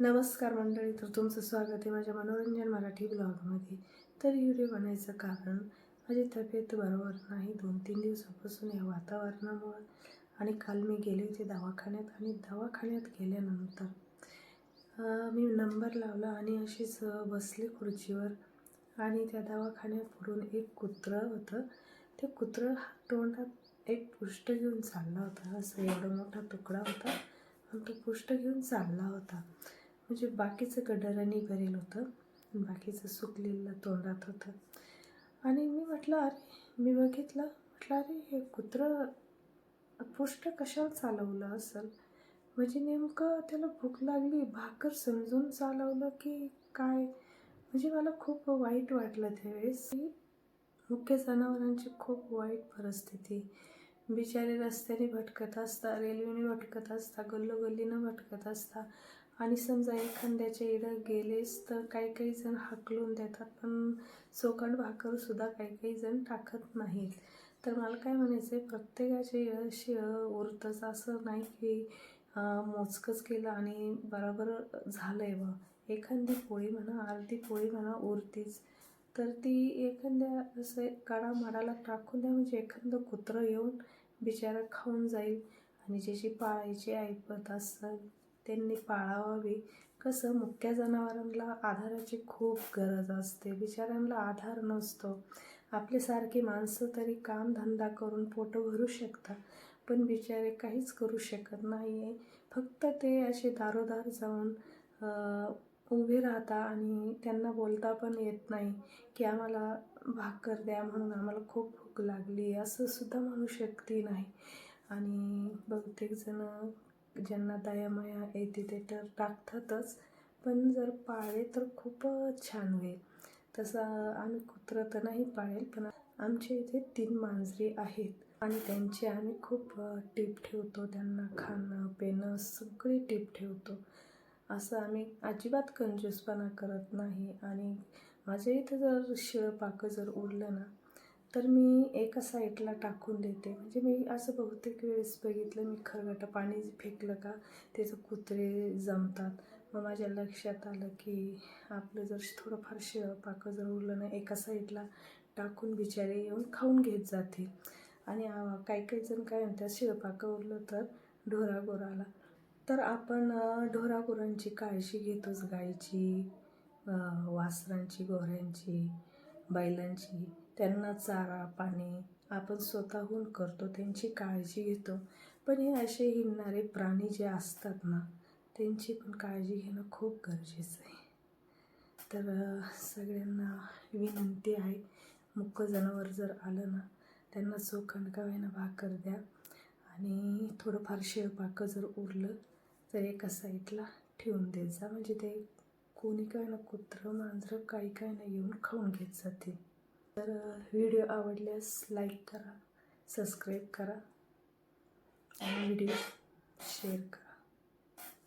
नमस्कार मंडळी तर तुमचं स्वागत आहे माझ्या मनोरंजन मराठी ब्लॉगमध्ये. तर व्हिडिओ बनायचं कारण माझी तब्येत बरोबर नाही. दोन तीन दिवसापासून या वातावरणामुळं आणि काल मी गेले होते दवाखान्यात आणि दवाखान्यात गेल्यानंतर मी नंबर लावला आणि अशीच बसली खुर्चीवर आणि त्या दवाखान्यात पुढून एक कुत्रं होतं. ते कुत्रं तोंडात एक पुष्ट घेऊन चालला होता. असं एवढा मोठा तुकडा होता आणि तो पुष्ट घेऊन चालला होता. म्हणजे बाकीचं गडरांनी भरेल होतं. बाकीचं सुकलेलं तोंडात होतं. आणि मी म्हटलं अरे मी बघितलं. म्हटलं अरे हे कुत्रं पुष्ट कशावर चालवलं असेल? म्हणजे नेमकं त्याला भूक लागली भाकर समजून चालवलं की काय? म्हणजे मला खूप वाईट वाटलं त्यावेळेस. मुख्य जनावरांची खूप वाईट परिस्थिती. बिचारे रस्त्याने भटकत असता रेल्वेने भटकत असता गल्लोगल्लीनं भटकत असता आणि समजा एखाद्याच्या इडं गेलेच तर काही काही जण हाकलून देतात पण चोखंड भाकरसुद्धा काही काही जण टाकत नाहीत. तर मला काय म्हणायचं आहे प्रत्येकाचे इळं उरतंच असं नाही की मोजकंच केलं आणि बरोबर झालं आहे बा. एखादी पोळी म्हणा अर्धी पोळी म्हणा उरतीच. तर ती एखाद्या असं काडामाडाला टाकून द्या म्हणजे एखादं कुत्रं येऊन बिचारा खाऊन जाईल. आणि ज्याची पाळायची ऐपत असेल त्यांनी पाळावावी. कसं? मुक्या जनावरांना आधाराची खूप गरज असते. बिचाऱ्यांना आधार नसतो. आपल्यासारखी माणसं तरी कामधंदा करून पोटं भरू शकतात. पण बिचारे काहीच करू शकत नाही आहे फक्त ते असे दारोदार जाऊन उभे राहता आणि त्यांना बोलता पण येत नाही की आम्हाला भाकर द्या म्हणून आम्हाला खूप भूक लागली असं सुद्धा म्हणू शकते नाही. आणि बहुतेक जण ज्यांना दयामया येते ते तर टाकतातच पण जर पाळे तर खूपच छान होईल. तसं आम्ही कुत्रं तर नाही पाळेल पण आमच्या इथे तीन मांजरी आहेत आणि त्यांची आम्ही खूप टीप ठेवतो. त्यांना खाणं पिणं सगळी टीप ठेवतो. असं आम्ही अजिबात कंजूसपणा करत नाही. आणि माझ्या इथं जर शिळं पाकं जर उरलं ना तर मी एका साईडला टाकून देते. म्हणजे मी असं बहुतेक वेळेस बघितलं मी खरगटं पाणी फेकलं का त्याचं कुत्रे जमतात. मग माझ्या लक्षात आलं की आपलं जर थोडंफार शिळं पाकं जर उरलं ना एका साईडला टाकून बिचारे येऊन खाऊन घेत जातील. आणि काही काही जण काय म्हणतात शिळपाकं उरलं तर ढोरागोराला तर आपण ढोरागोरांची काळजी घेतोच गाईची वासरांची गोऱ्यांची बैलांची. त्यांना चारा पाणी आपण स्वतःहून करतो त्यांची काळजी घेतो. पण हे असे हिंडणारे प्राणी जे असतात ना त्यांची पण काळजी घेणं खूप गरजेचं आहे. तर सगळ्यांना विनंती आहे मुक्क जनावर जर आलं ना त्यांना चोखंड का भाकर द्या. आणि थोडंफार शेळपाकं जर उरलं तर एका साईडला ठेवून देत जा. म्हणजे ते कोणी काय ना कुत्रं मांजरं काही काय ना येऊन खाऊन घेत जातील. तर व्हिडिओ आवडल्यास लाईक करा सबस्क्राईब करा आणि व्हिडिओ शेअर करा.